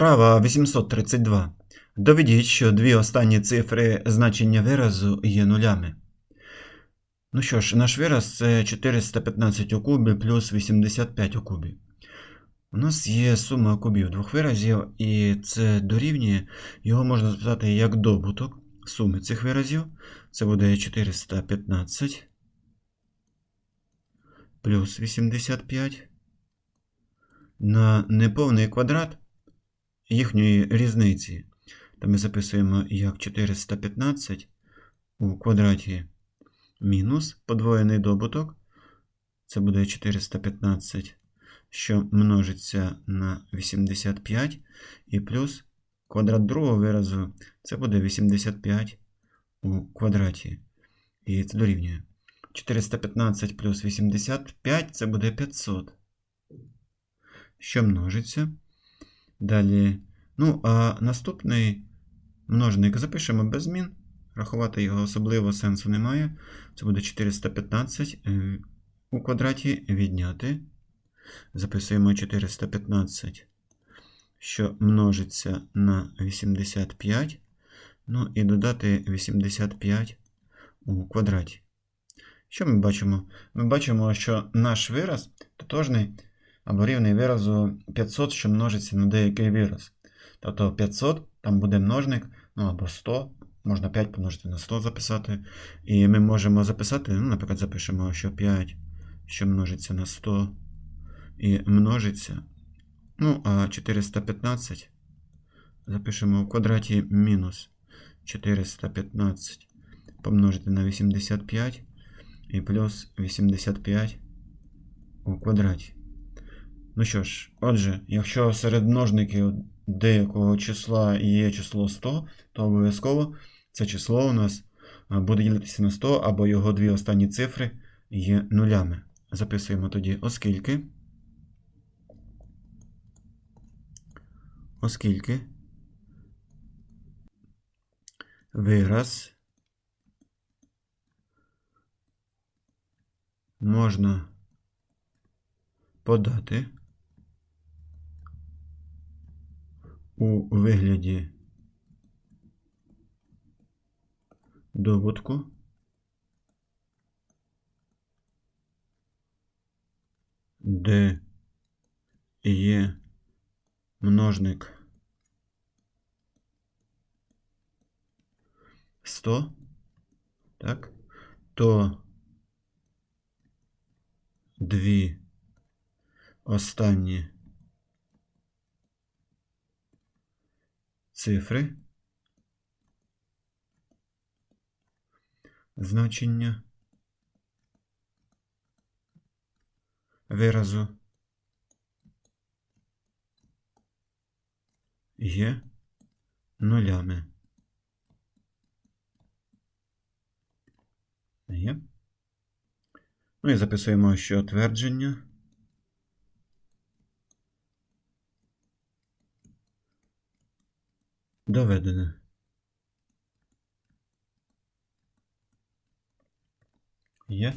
Вправа 832. Доведіть, що дві останні цифри значення виразу є нулями. Ну що ж, наш вираз це 415 у кубі плюс 85 у кубі. У нас є сума кубів двох виразів, і це дорівнює. Його можна записати як добуток суми цих виразів. Це буде 415 плюс 85 на неповний квадрат їхньої різниці. То ми записуємо як 415 у квадраті мінус подвоєний добуток. Це буде 415, що множиться на 85, і плюс квадрат другого виразу це буде 85 у квадраті. І це дорівнює. 415 плюс 85 це буде 500. Що множиться. Далі. Ну, а наступний множник запишемо без змін. Рахувати його особливо сенсу немає. Це буде 415 е, у квадраті відняти. Записуємо 415, що множиться на 85. Ну і додати 85 у квадраті. Що ми бачимо? Ми бачимо, що наш вираз тотожний або рівний виразу 500, що множиться на деякий вираз. Тобто 500, там буде множник, ну або 100, можна 5 помножити на 100 записати. І ми можемо записати, ну, наприклад, запишемо, що 5, що множиться на 100 і множиться. Ну, а 415 запишемо в квадраті мінус 415 помножити на 85 і плюс 85 у квадраті. Ну що ж, отже, якщо серед множників деякого числа є число 100, то обов'язково це число у нас буде ділитися на 100 або його дві останні цифри є нулями. Записуємо тоді, оскільки. Оскільки вираз можна подати у вигляді добутку. Де є множник 100, так, то дві останні цифри значення виразу є нулями. Є. Ну і записуємо, що твердження доведене. Є.